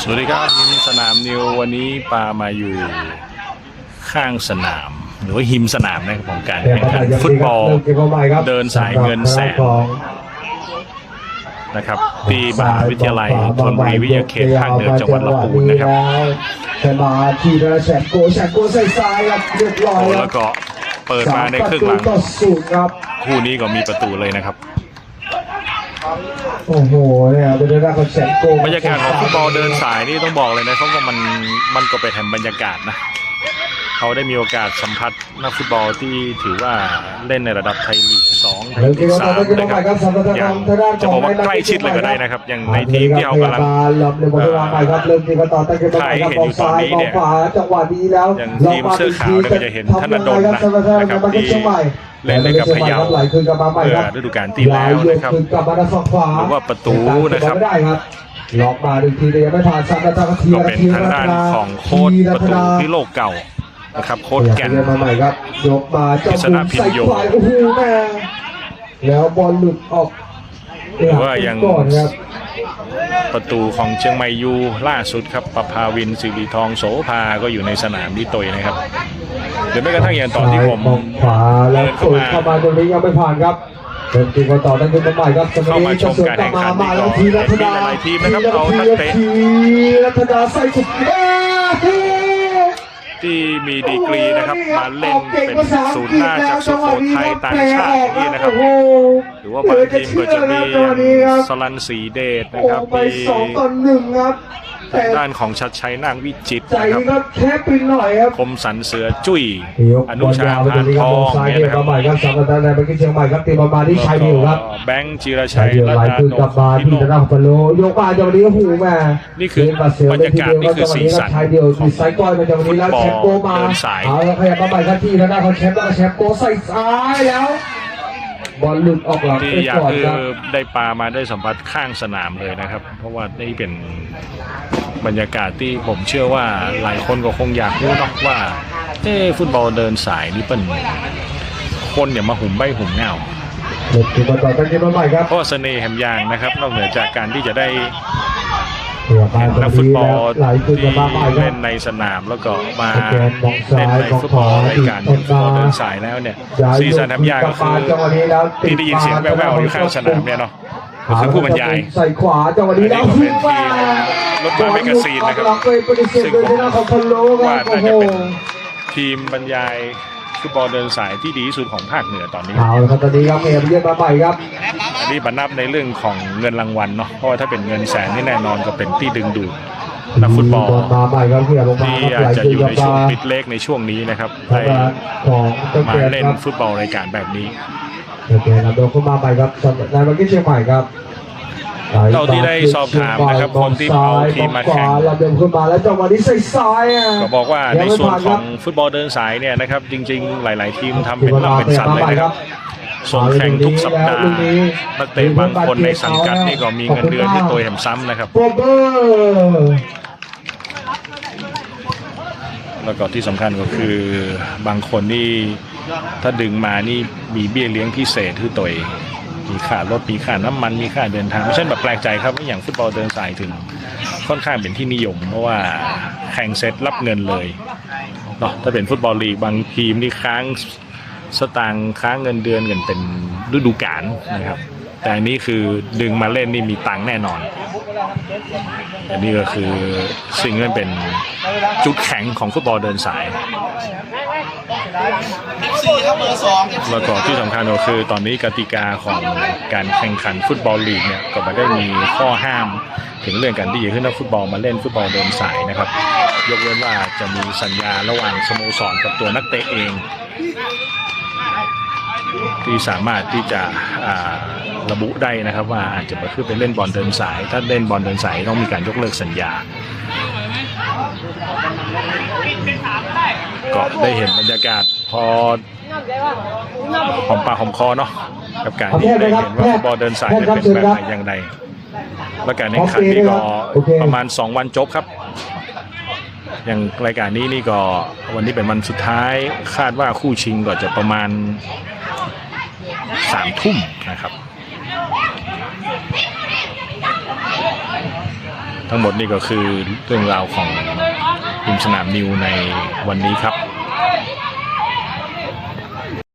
สวัสดีครับนิมสนามนิววันนี้ปามาอยู่ข้างสนาม หรือว่าหิมสนามนะครับของการแข่งขันฟุตบอลเดินสายเงินแสนนะครับที่มหาวิทยาลัยธนบุรีวิทยาเขตภาคเหนือจังหวัดลำพูนนะครับแต่มาทีละแสนโกแสนโกใส่ซ้ายครับเรียบร้อยโอ้ครัแล้บวก็เปิดมาในครึ่งหลังสามประตูต่อศูนย์ครับคู่นี้ก็มีประตูเลยนะครับ โอ้โหเนี่ยเป็นเรื่องของแสนโกบรรยากาศของฟุตบอลเดินสายนี่ต้องบอกเลยนะเขาว่ามันมันก็ไปแถมบรรยากาศนะเขาได้มีโอกาสสัมผัสนักฟุตบอลที่ถือว่าเล่นในระดับไทยลีกสองไทยเริ่มลีที่กว่าสามตอนนี้นะคใหรัม่บครับสำหรับทางอย่างทางด้านขจะองบอกว่าใกล้ชิดเลยก็ได้นะครับ อย่างในทีมที่เขากำลังลำในบอลวางใหม่ครับเริ่มที่ว่าต่อตั้งแต่ใครเห็นอยู่ตอนนี้เนี่ยขวาจังหวะนี้แล้วอย่างทีมเสื้อขาวเนี่ยก็จะเห็นธนดลนะนะครับที่ เล่นให้กับพะเยาไหลคืนกลับมาใหม่เมื่คอรับฤดูกาลที่แล้วนะครับคืนกลับมาทางฝั่งขวาหรือว่าประตูนะครับไม่ได้ครับล็อกมาหนึ่งทีแต่ยังไม่ผ่านซ้ำนาทีก็เป็นทางด้านของโค้ดประตูพิโลกเก่านะครับโค้ดแก่นเรียมาใหม่ครับยกมาเจ้ากฤษณะพิมพ์โยใส่ขวาโอ้โหแม่แล้วบอลหลุดออกหรือว่ายังก่อนครับประตูของเชียงใหม่ยูล่าสุดครับประภาวินสิริทองโสภาก็อยู่ในสนามที่ตยนะครับห รือแม้กระทั่งอย่างตอนที่ผมซ้ายมองขวาแล้วเดินสูเข้ามาเข้ามาตรงนี้ยังไม่ผ่านครับเดินตีมาต่อนั่นคือใหม่ครับเข้ามาชมการแข่งขันมาแล้วทีนี่รัก็ตดามีหลายทีมนะครับเอานักเตะทีรัตดาใส่สุดเอ้ยที่มีดีกรีนะครับมาเล่นเป็นศูนย์หน้าจากสุโขทัยต่างชาติอย่างนี่นะครับโอ้โหหรือว่าบางทีมก็จะมีสลันสีเดชนะโอ้ครับไปมีสองต่อหนึ่งครับ แต่ด้านของชัดชัยนางวิจิตรใจนะครับก็แคบไปหน่อยครับคมสันเสือจุ้ยยกอนุชาบอลยาวไปพานตรงนี้ทครับอโดงนซ้ายเนี่ยเดียวนะครับมาใหม่ครับสามประตูในไปที่เชียงใหม่ครับตีมามาที่ชายดิวครับแล้วก็แบงค์จิรชาชัยยดิวรัไหลตนาขึ้นโนกลับมาพิที่โลธนาพะโลยกมาจังหวะนี้โอ้โหแม่นี่คือบรรยากาศนี่คือสีสันชายเดียวที่ไซก้อยมาจังหวะนี้แล้วแชมป์โกมาเดินสายเอาแล้วขยับมาใหม่ครับที่ธนาของแชมป์แล้วก็แชมป์โกใส่ซ้ายแล้ว บอลหลุดออกหลังที่ไปอยากก่อนคือครับ ได้ปลามาได้สัมผัสข้างสนามเลยนะครับ เพราะว่านี่เป็นบรรยากาศที่ผมเชื่อว่าหลายคนก็คงอยากรู้เนาะว่าเอ้ฟุตบอลเดินสายนี่เป็นคนเนี่ยมาหุ่มใบหุ่มเงา หลุดถึงมาต่อตั้งแต่มาใหม่ครับเพราะว่าเสน่ห์แห่งยางนะครับ นอกเหนือจากการที่จะได้เดี๋ยวมาเห็ นตรงนักฟุตนี้บอแล้ลวไหลขึ้นที่มาใหม่ครัเล่บนในสนามแล้วก็มาสแกนมองซ้ายเล่นในฟุตบอลมองขวารายการติดฟุตบอลต้นไม้เดินสายแล้วเนี่ยย้ายซีซันทำยางก็คือจังหวะนี้แล้วที่ได้ยินเสียงแว่วๆอยู่ข้างสนามเนี่ยเนาะก็คือผู้บรรยายใส่ขวาจังหวะนี้แล้วอันนี้ก็เป็นทีมรถบัสเมกาซีนนะครับหลังไปปฏิเสธโดยทางด้านของพอลโลคว่ารับโอ้น่าโหจะเป็นทีมบรรยาย ฟุตบอลเดินสายที่ดีที่สุดของภาคเหนือตอนนี้เอาละครับตอนนี้ครับเมียเรียกมาใหม่ครับอันนี้บรรนับในเรื่องของเงินรางวัลเนาะเพราะว่าถ้าเป็นเงินแสนนี่แน่นอนก็เป็นที่ดึงดูดนักฟุตบอลมาใหม่ครับเมียลงมาที่ครับอาจไหลจะขึ้อนยู่กับในช่วงมาปิดเลขในช่วงนี้นะครับทางได้ด้านของเจ้ามาแกนเล่นครับฟุตบอลรายการแบบนี้เจ้าแกนครับโดนเข้ามาใหม่ครับสำหรับนายมาร์เก็ตเชียงใหม่ครับ เท่าที่ได้สอบถามนะครับคนที่เอาทีมมาแข่งเราเดินขึ้นมาแล้วจังหวะนี้ใส่ซ้ายอะก็บอกว่าในส่วนของฟุตบอลเดินสายเนี่ยนะครับจริง ๆ หลาย ๆ ทีมทำเป็นลำเป็นสันเลยนะครับส่งแข่งทุกสัปดาห์นักเตะบางคนในสังกัดนี่ก็มีเงินเดือนที่ตัวแหมซ้ำนะครับโปรเบอร์แล้วก็ที่สำคัญก็คือบางคนนี่ถ้าดึงมานี่มีเบี้ยเลี้ยงพิเศษที่ตัวเอง มีค่ารถมีค่าน้ำมันมีค่าเดินทางไม่ใช่แบบแปลกใจครับว่าอย่างฟุตบอลเดินสายถึงค่อนข้างเป็นที่นิยม เพราะว่าแข่งเสร็จรับเงินเลยเนาะถ้าเป็นฟุตบอลลีกบางทีมนี่ค้างสตางค์ค้างเงินเดือนกันเป็นฤดูกาลนะครับ แต่อันนี้คือดึงมาเล่นนี่มีตังค์แน่นอน อันนี้ก็คือสิ่งที่เป็นจุดแข็งของฟุตบอลเดินสาย แล้วก็ที่สำคัญก็คือตอนนี้กติกาของการแข่งขันฟุตบอลลีกเนี่ยก็ไม่ได้มีข้อห้าม ถึงเรื่องการที่จะขึ้นนักฟุตบอลมาเล่นฟุตบอลเดินสายนะครับ ยกเว้นว่าจะมีสัญญาระหว่างสโมสรกับตัวนักเตะเอง ที่สามารถที่จะระบุได้นะครับว่าอาจจะไปขึ้นไปเล่นบอลเดินสาย ถ้าเล่นบอลเดินสายต้องมีการยกเลิกสัญญา ก็ได้เห็นบรรยากาศพอหอมปากหอมคอเนาะกับการที่ได้เห็นว่าฟุตบอลเดินสายเนี่ยเป็นแบบไหนอย่างไรและการแข่งขันนี่ก็ประมาณ 2 วันจบครับ อย่างรายการนี้นี่ก็วันนี้เป็นวันสุดท้ายคาดว่าคู่ชิงก็จะประมาณสามทุ่มนะครับ ทั้งหมดนี่ก็คือเรื่องราวของ ทีมสนามนิวในวันนี้ครับ